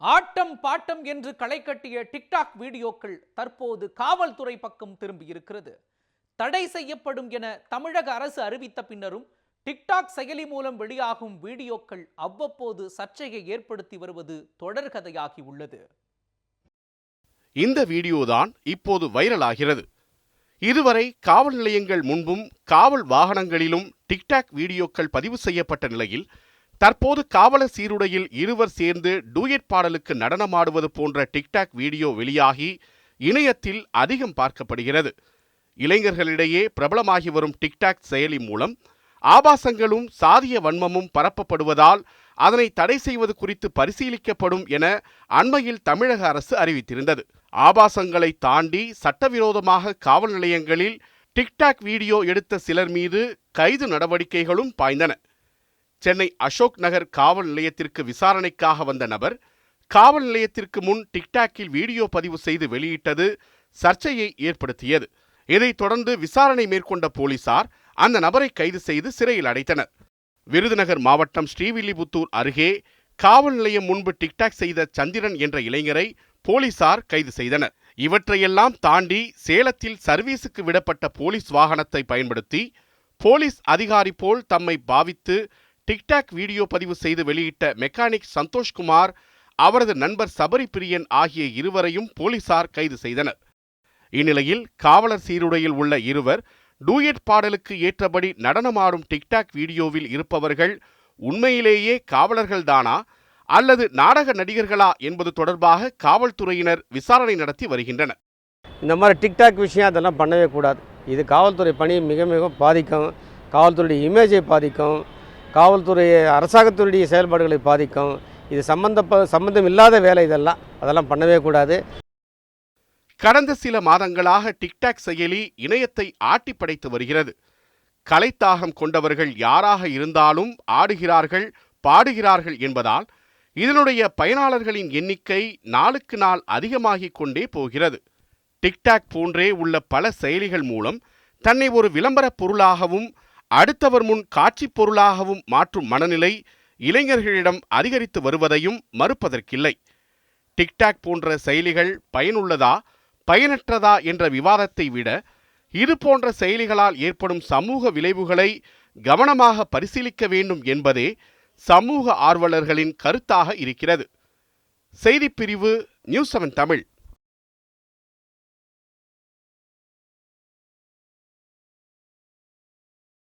ஆட்டம் bottom என்று களை கட்டிய டிக்டாக் வீடியோக்கள் தற்போது காவல்துறை பக்கம் திரும்பியிருக்கிறது. தடை செய்யப்படும் என தமிழக அரசு அறிவித்த பின்னரும் டிக்டாக் செயலி மூலம் வெளியாகும் வீடியோக்கள் அவ்வப்போது சர்ச்சையை ஏற்படுத்தி வருவது தொடர்கதையாகி உள்ளது. இந்த வீடியோதான் இப்போது வைரலாகிறது. இதுவரை காவல் நிலையங்கள் முன்பும் காவல் வாகனங்களிலும் டிக்டாக் வீடியோக்கள் பதிவு செய்யப்பட்ட நிலையில் தற்போது காவலர் சீருடையில் இருவர் சேர்ந்து டூயட் பாடலுக்கு நடனமாடுவது போன்ற டிக்டாக் வீடியோ வெளியாகி இணையத்தில் அதிகம் பார்க்கப்படுகிறது. இளைஞர்களிடையே பிரபலமாகி வரும் டிக்டாக் செயலி மூலம் ஆபாசங்களும் சாதிய வன்மமும் பரப்பப்படுவதால் அதனை தடை செய்வது குறித்து பரிசீலிக்கப்படும் என அண்மையில் தமிழக அரசு அறிவித்திருந்தது. ஆபாசங்களை தாண்டி சட்டவிரோதமாக காவல் நிலையங்களில் டிக்டாக் வீடியோ எடுத்த சிலர் மீது கைது நடவடிக்கைகளும் பாய்ந்தன. சென்னை அசோக் நகர் காவல் நிலையத்திற்கு விசாரணைக்காக வந்த நபர் காவல் நிலையத்திற்கு முன் டிக்டாக்கில் வீடியோ பதிவு செய்து வெளியிட்டது சர்ச்சையை ஏற்படுத்தியது. இதைத் தொடர்ந்து விசாரணை மேற்கொண்ட போலீசார் அந்த நபரை கைது செய்து சிறையில் அடைத்தனர். விருதுநகர் மாவட்டம் ஸ்ரீவில்லிபுத்தூர் அருகே காவல் நிலையம் முன்பு டிக்டாக் செய்த சந்திரன் என்ற இளைஞரை போலீசார் கைது செய்தனர். இவற்றையெல்லாம் தாண்டி சேலத்தில் சர்வீஸுக்கு விடப்பட்ட போலீஸ் வாகனத்தை பயன்படுத்தி போலீஸ் அதிகாரி போல் தம்மை பாவித்து டிக்டாக் வீடியோ பதிவு செய்து வெளியிட்ட மெக்கானிக் சந்தோஷ்குமார் அவரது நண்பர் சபரி பிரியன் ஆகிய இருவரையும் போலீசார் கைது செய்தனர். இந்நிலையில் காவலர் சீருடையில் உள்ள இருவர் டூயட் பாடலுக்கு ஏற்றபடி நடனமாடும் டிக்டாக் வீடியோவில் இருப்பவர்கள் உண்மையிலேயே காவலர்கள்தானா அல்லது நாடக நடிகர்களா என்பது தொடர்பாக காவல்துறையினர் விசாரணை நடத்தி வருகின்றனர். இந்த மாதிரி டிக்டாக் விஷயம் அதெல்லாம் பண்ணவே கூடாது. இது காவல்துறை பணி மிக மிக பாதிக்கும். காவல்துறையுடைய இமேஜை பாதிக்கும். காவல்துறை அரசாங்கத்தினுடைய செயல்பாடுகளை பாதிக்கும். இது சம்பந்தப்ப சம்பந்தம் இல்லாத வேலை இதெல்லாம். அதெல்லாம் பண்ணவே கூடாது. கடந்த சில மாதங்களாக டிக்டாக் செயலி இணையத்தை ஆட்டி படைத்து வருகிறது. கலைத்தாகம் கொண்டவர்கள் யாராக இருந்தாலும் ஆடுகிறார்கள் பாடுகிறார்கள் என்பதால் இதனுடைய பயனாளர்களின் எண்ணிக்கை நாளுக்கு நாள் அதிகமாகிக் கொண்டே போகிறது. டிக்டாக் போன்றே உள்ள பல செயலிகள் மூலம் தன்னை ஒரு விளம்பரப் பொருளாகவும் அடுத்தவர் முன் காட்சிப் பொருளாகவும் மாற்றும் மனநிலை இளைஞர்களிடம் அதிகரித்து வருவதையும் மறுப்பதற்கில்லை. டிக்டாக் போன்ற செயலிகள் பயனுள்ளதா பயனற்றதா என்ற விவாதத்தை விட இது போன்ற செயலிகளால் ஏற்படும் சமூக விளைவுகளை கவனமாக பரிசீலிக்க வேண்டும் என்பதே சமூக ஆர்வலர்களின் கருத்தாக இருக்கிறது. செய்திப்பிரிவு நியூஸ் செவன் தமிழ்.